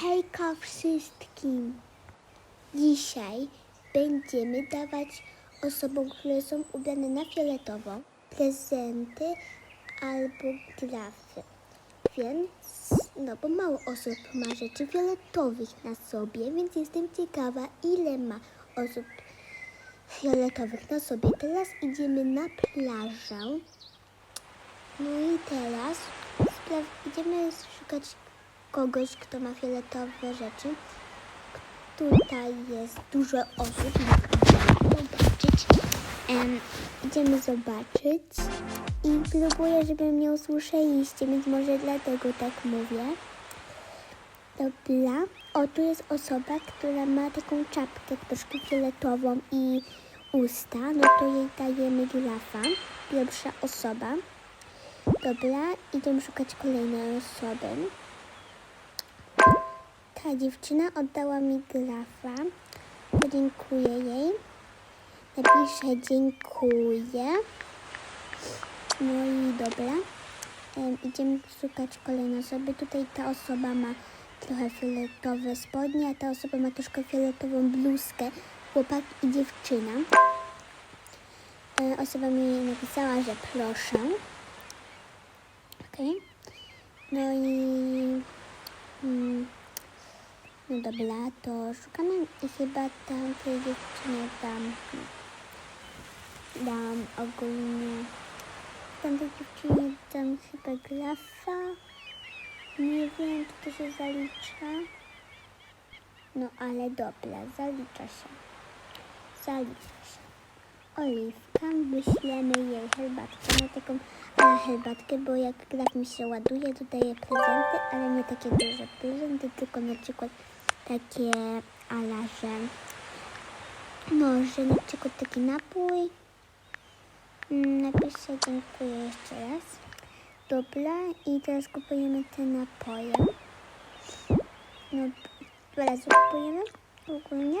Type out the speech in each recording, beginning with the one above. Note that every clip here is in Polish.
Hejka wszystkim! Dzisiaj będziemy dawać osobom, które są ubrane na fioletowo, prezenty albo grafy. Więc, no bo mało osób ma rzeczy fioletowych na sobie, więc jestem ciekawa, ile ma osób fioletowych na sobie. Teraz idziemy na plażę. No i teraz idziemy szukać kogoś, kto ma fioletowe rzeczy. Tutaj jest dużo osób, idziemy zobaczyć. Em, idziemy zobaczyć i próbuję, żeby mnie usłyszeliście, więc może dlatego tak mówię. Dobra. O, tu jest osoba, która ma taką czapkę troszkę fioletową i usta. No to jej dajemy grafa. Pierwsza osoba. Dobra, idziemy szukać kolejnej osoby. Ta dziewczyna oddała mi grafa. Podziękuję jej. Napiszę dziękuję. No i dobra. Em, idziemy szukać kolejnej osoby. Tutaj ta osoba ma trochę fioletowe spodnie, a ta osoba ma troszkę fioletową bluzkę. Chłopak i dziewczyna. E, osoba mi napisała, że proszę. Okej. No i... Mm, no dobra, to szukamy i chyba tam tej dziewczynie dam... Dam ogólnie... Tam tej dziewczynie dam chyba grafa. Nie wiem, czy to się zalicza. No ale dobra, zalicza się. Zalicza się. Oliwka, wyślemy jej herbatkę. Na taką e, herbatkę, bo jak graf mi się ładuje, to daję prezenty, ale nie takie duże prezenty, tylko na przykład takie ala, że no, na przykład taki napój. Mm, Napiszę dziękuję jeszcze raz. Dobra, i teraz kupujemy te napoje. No, dwa razy kupujemy ogólnie,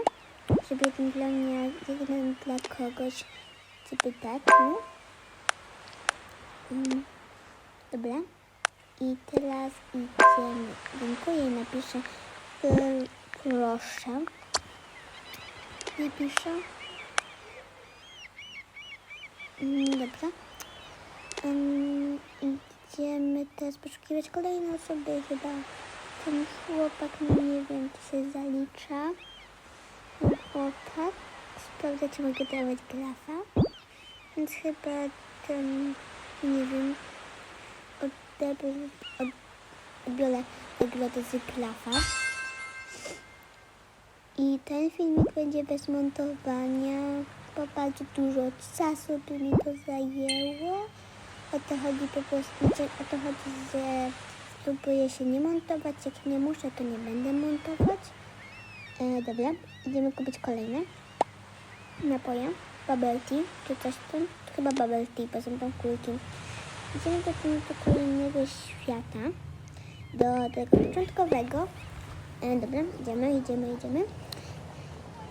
żeby jeden dla mnie, jeden dla kogoś, żeby tak, no. Dobra. I teraz idziemy. Dziękuję i napiszę y, proszę. Napiszę. Mm, Dobra. Ym, idziemy teraz poszukiwać kolejnej osoby. Chyba ten chłopak, nie wiem, czy się zalicza. Chłopak. Sprawdzę, czy mogę dawać grafa. Więc chyba ten, nie wiem, odebrę, od, odbiorę nagrodę z grafa. I ten filmik będzie bez montowania, bo bardzo dużo czasu by mi to zajęło. O to chodzi po prostu, o to chodzi, że spróbuję się nie montować. Jak nie muszę, to nie będę montować. E, dobra, idziemy kupić kolejne napoje. Bubble tea, czy coś tam. Chyba bubble tea, bo są tam kulki. Idziemy do tego kolejnego świata. Do tego początkowego. E, dobra, idziemy, idziemy, idziemy.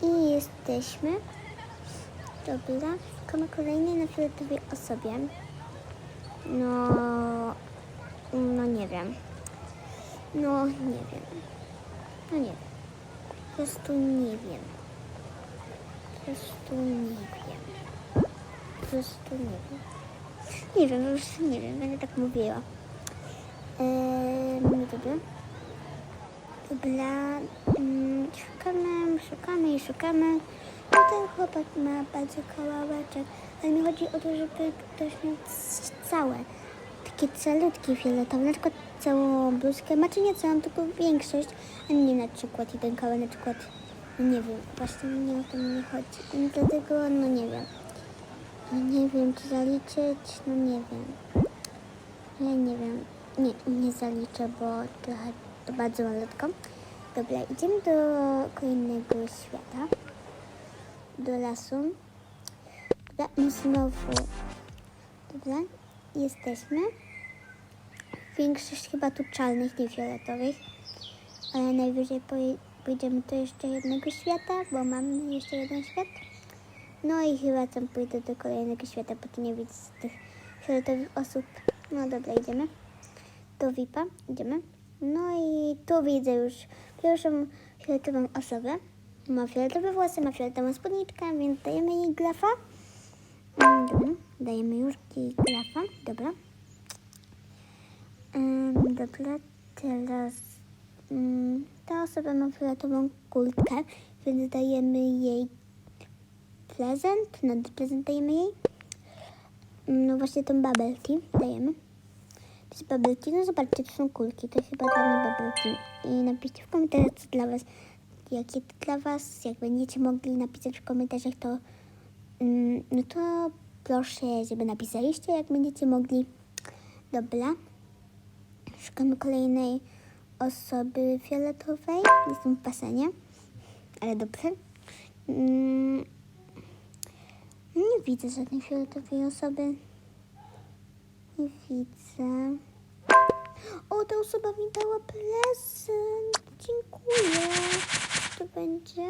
I jesteśmy. Dobra, szukamy kolejnej na fioletowej osobie. No, no nie wiem. No nie wiem. No nie wiem. Po prostu nie wiem. Po prostu nie wiem. Po prostu nie wiem. Nie wiem, po prostu nie wiem, będę tak mówiła. Eee, no dobra. Dobra, szukamy, szukamy i szukamy. No ten chłopak ma bardzo kawałeczek, ale mi chodzi o to, żeby ktoś miał całe, takie calutkie fioletowe, na przykład całą bluzkę, znaczy nie całą, tylko większość, a nie na przykład jeden kawałek, na przykład, no nie wiem, właśnie nie o to mi chodzi. I dlatego, no nie wiem. No nie wiem, czy zaliczyć, no nie wiem. Ja nie wiem. Nie, nie zaliczę, bo trochę to bardzo malutko. Dobra, idziemy do kolejnego świata. Do lasu. Dobra, i znowu. Dobra, jesteśmy. Większość chyba tu czarnych, nie fioletowych. Ale najwyżej pójdziemy do jeszcze jednego świata, bo mamy jeszcze jeden świat. No i chyba tam pójdę do kolejnego świata, bo tu nie widzę tych fioletowych osób. No dobra, idziemy. Do VIP-a, idziemy. No i tu widzę już pierwszą fioletową osobę. Ma fioletowe włosy, ma fioletową spódniczkę, więc dajemy jej glafa. Mm, dajemy już jej glafa, dobra. Ym, dobra, teraz ym, ta osoba ma fioletową kulkę, więc dajemy jej prezent. No, prezent dajemy jej. Ym, No właśnie tą bubble tea dajemy. Bubble tea. No zobaczcie, to są kulki. To chyba dla tea. I napiszcie w komentarzach, co dla was, jakie to dla was. Jak będziecie mogli napisać w komentarzach, to ym, no to proszę, żeby napisaliście, jak będziecie mogli. Dobra. Szukamy kolejnej osoby fioletowej. Jestem w basenie. Ale dobrze. Mm, nie widzę żadnej fioletowej osoby. Nie widzę. O, ta osoba mi dała prezent. Dziękuję. Co to będzie?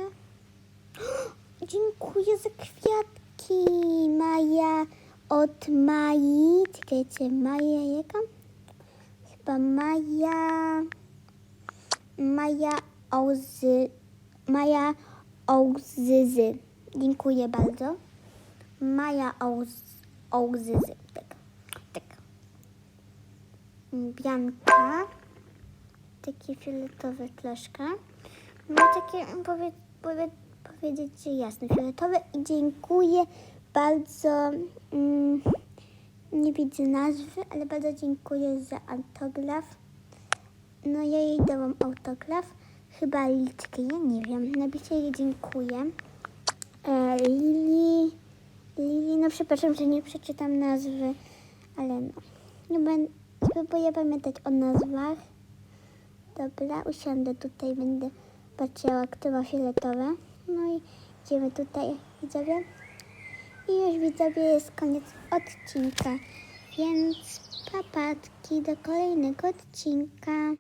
Dziękuję za kwiatki. Maja od Mai. Czekajcie, Maja jaka? Chyba Maja... Maja Ołzy... Maja Ołzyzy. Dziękuję bardzo. Maja Ołz, Ołzyzy. Bianka. Takie fioletowe troszkę. No takie, powie, powie, powiedzieć, jasne, fioletowe. I dziękuję bardzo. Mm, nie widzę nazwy, ale bardzo dziękuję za autograf. No ja jej dałam autograf. Chyba liczkę, ja nie wiem. Napiszę jej dziękuję. E, Lili, Lili, no przepraszam, że nie przeczytam nazwy, ale no. Nie będę, spróbuję pamiętać o nazwach. Dobra, usiądę tutaj, będę patrzyła, kto ma fioletowe. No i idziemy tutaj, widzowie. I już widzowie jest koniec odcinka, więc papatki do kolejnego odcinka.